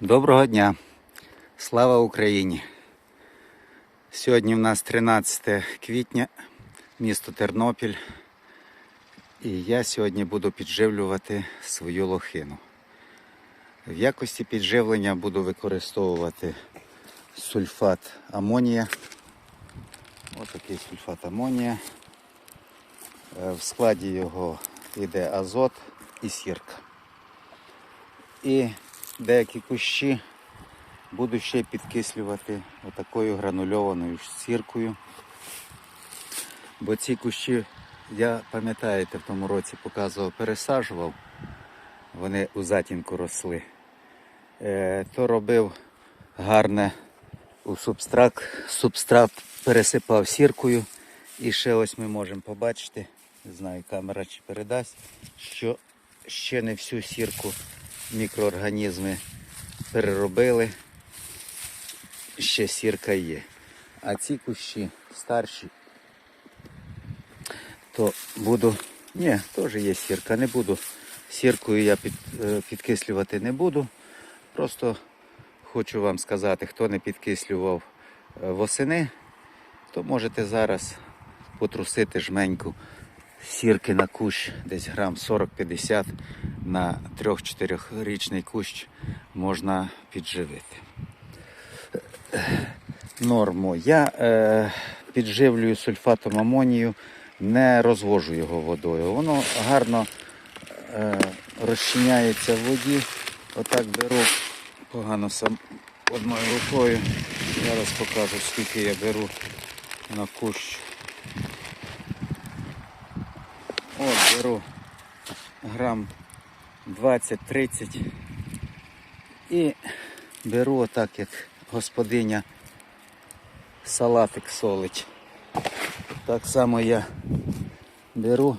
Доброго дня! Слава Україні! Сьогодні в нас 13 квітня, місто Тернопіль. І я сьогодні буду підживлювати свою лохину. В якості підживлення буду використовувати сульфат амонія. Ось такий сульфат амонія. Е, В складі його йде азот і сірка. І деякі кущі буду ще підкислювати отакою гранульованою сіркою. Бо ці кущі, я пам'ятаєте, в тому році показував, пересаджував, вони у затінку росли. Е, то робив гарне у субстрат, субстрат пересипав сіркою. І ще ось ми можемо побачити, не знаю, камера чи передасть, що ще не всю сірку мікроорганізми переробили. Ще сірка є. А ці кущі старші, то буду. Ні, теж є сірка, не буду. Сіркою я під, е, підкислювати не буду. Просто хочу вам сказати, хто не підкислював е, восени, то можете зараз потрусити жменьку сірки на кущ, десь грам 40-50 на 3-4 річний кущ можна підживити. Норму. Я е, підживлюю сульфатом амонію, не розвожу його водою. Воно гарно е, розчиняється в воді. Отак беру погано сам одною рукою. Зараз покажу, скільки я беру на кущ. От беру грам 20-30 і беру отак, як господиня салатик солить. Так само я беру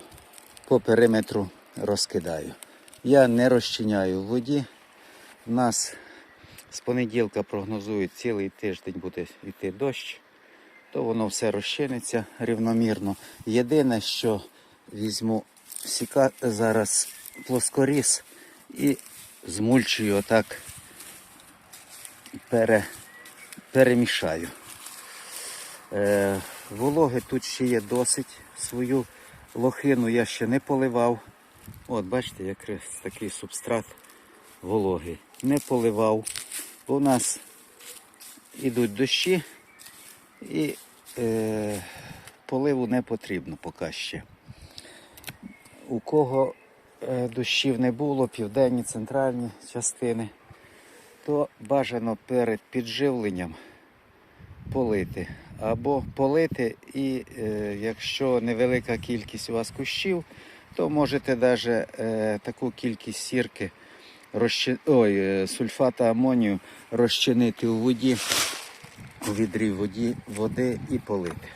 по периметру розкидаю. Я не розчиняю в воді. У нас з понеділка прогнозують цілий тиждень буде йти дощ, то воно все розчиниться рівномірно. Єдине, що візьму сіка зараз плоскоріз і змульчую отак пере, перемішаю. Е, вологи тут ще є досить. Свою лохину я ще не поливав. От, бачите, якраз такий субстрат вологий. Не поливав. У нас ідуть дощі і е, поливу не потрібно поки ще. У кого е, дощів не було, південні, центральні частини, то бажано перед підживленням полити. Або полити, і е, якщо невелика кількість у вас кущів, то можете навіть е, таку кількість сірки, розчи... Ой, е, сульфата амонію розчинити у воді, у відрі воді, води і полити.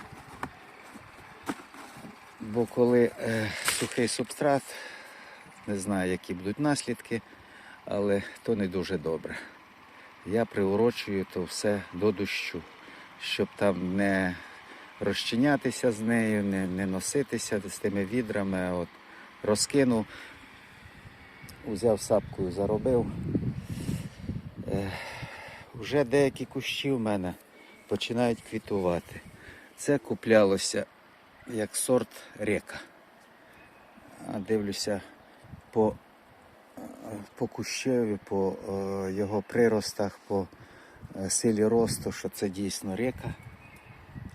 Бо коли е, сухий субстрат, не знаю, які будуть наслідки, але то не дуже добре. Я приурочую то все до дощу, щоб там не розчинятися з нею, не, не носитися з тими відрами. От розкинув, узяв сапкою, заробив. Е, вже деякі кущі в мене починають квітувати. Це куплялося як сорт река. Дивлюся по, по кущеві, по е, його приростах, по е, силі росту, що це дійсно река.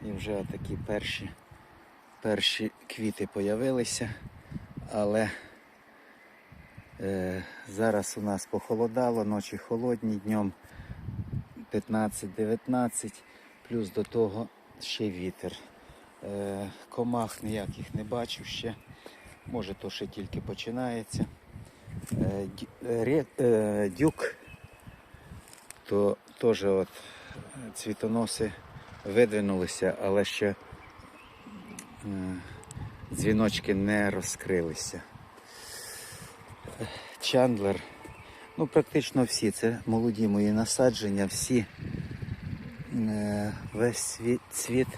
І вже такі перші, перші квіти появилися, але е, зараз у нас похолодало, ночі холодні, днем 15-19, плюс до того ще вітер. Е, комах ніяких не бачив ще. Може то ще тільки починається. Е, е, е, Дюк, то теж от цвітоноси видвинулися, але ще дзвіночки не розкрилися. Чандлер. Ну, практично всі. Це молоді мої насадження, всі. Весь цвіт.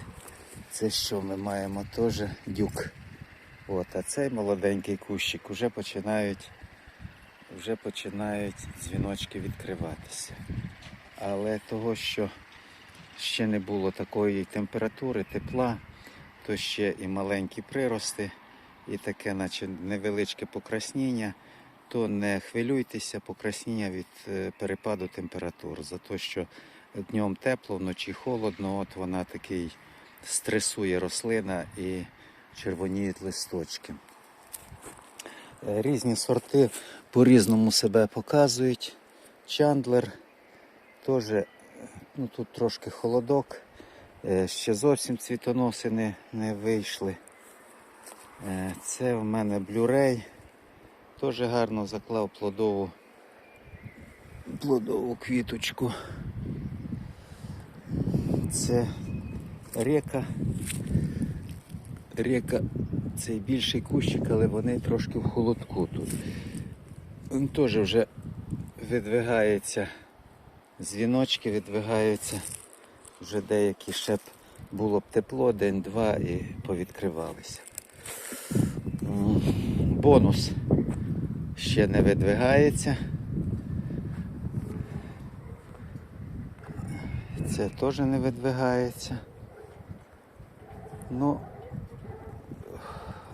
Це що ми маємо теж дюк. От, а цей молоденький кущик вже починають вже починають дзвіночки відкриватися. Але того, що ще не було такої температури, тепла, то ще і маленькі прирости, і таке, наче невеличке покрасніння, то не хвилюйтеся, покрасніння від е, перепаду температур. За те, що днем тепло, вночі холодно, от вона такий стресує рослина і червоніють листочки. Е, Різні сорти по-різному себе показують. Чандлер теж е, ну, тут трошки холодок. Е, Ще зовсім цвітоноси не, не вийшли. Це в мене блюрей. Теж гарно заклав плодову, плодову квіточку. Це река. Река цей більший кущик, але вони трошки в холодку тут. Він теж вже видвигається, дзвіночки видвигаються. Вже деякі ще б було б тепло, день-два і повідкривалися. Бонус ще не видвигається. Це теж не видвигається. Ну,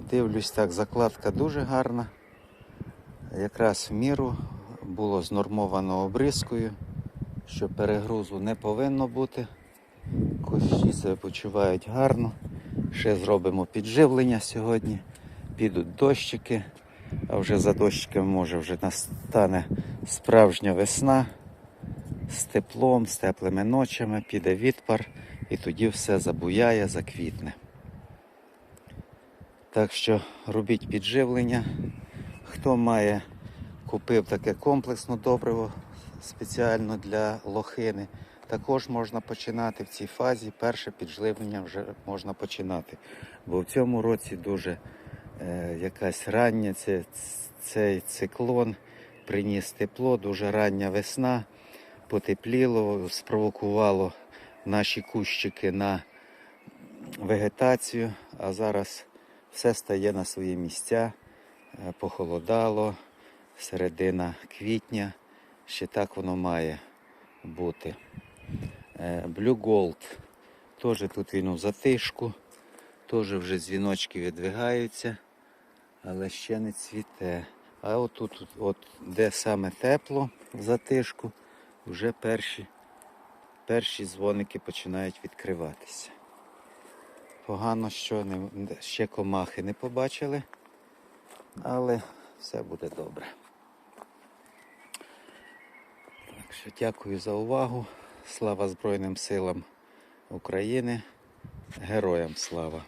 дивлюсь так, закладка дуже гарна. Якраз в міру було знормовано обрізкою, що перегрузу не повинно бути. Кущі себе почувають гарно. Ще зробимо підживлення сьогодні. Підуть дощики, а вже за дощиками може вже настане справжня весна з теплом, з теплими ночами, піде відпар і тоді все забуяє, заквітне. Так що робіть підживлення. Хто має, купив таке комплексне добриво спеціально для лохини, також можна починати в цій фазі. Перше підживлення вже можна починати. Бо в цьому році дуже е, якась рання, це, цей циклон приніс тепло, дуже рання весна, потепліло, спровокувало наші кущики на вегетацію, а зараз все стає на свої місця. Е, Похолодало, середина квітня, ще так воно має бути. Е, Blue Gold, теж тут він у затишку, теж вже дзвіночки відвигаються, але ще не цвіте. А отут, от, де саме тепло в затишку, вже перші, перші дзвоники починають відкриватися. Погано, що не, ще комахи не побачили, але все буде добре. Так що дякую за увагу. Слава Збройним силам України. Героям слава!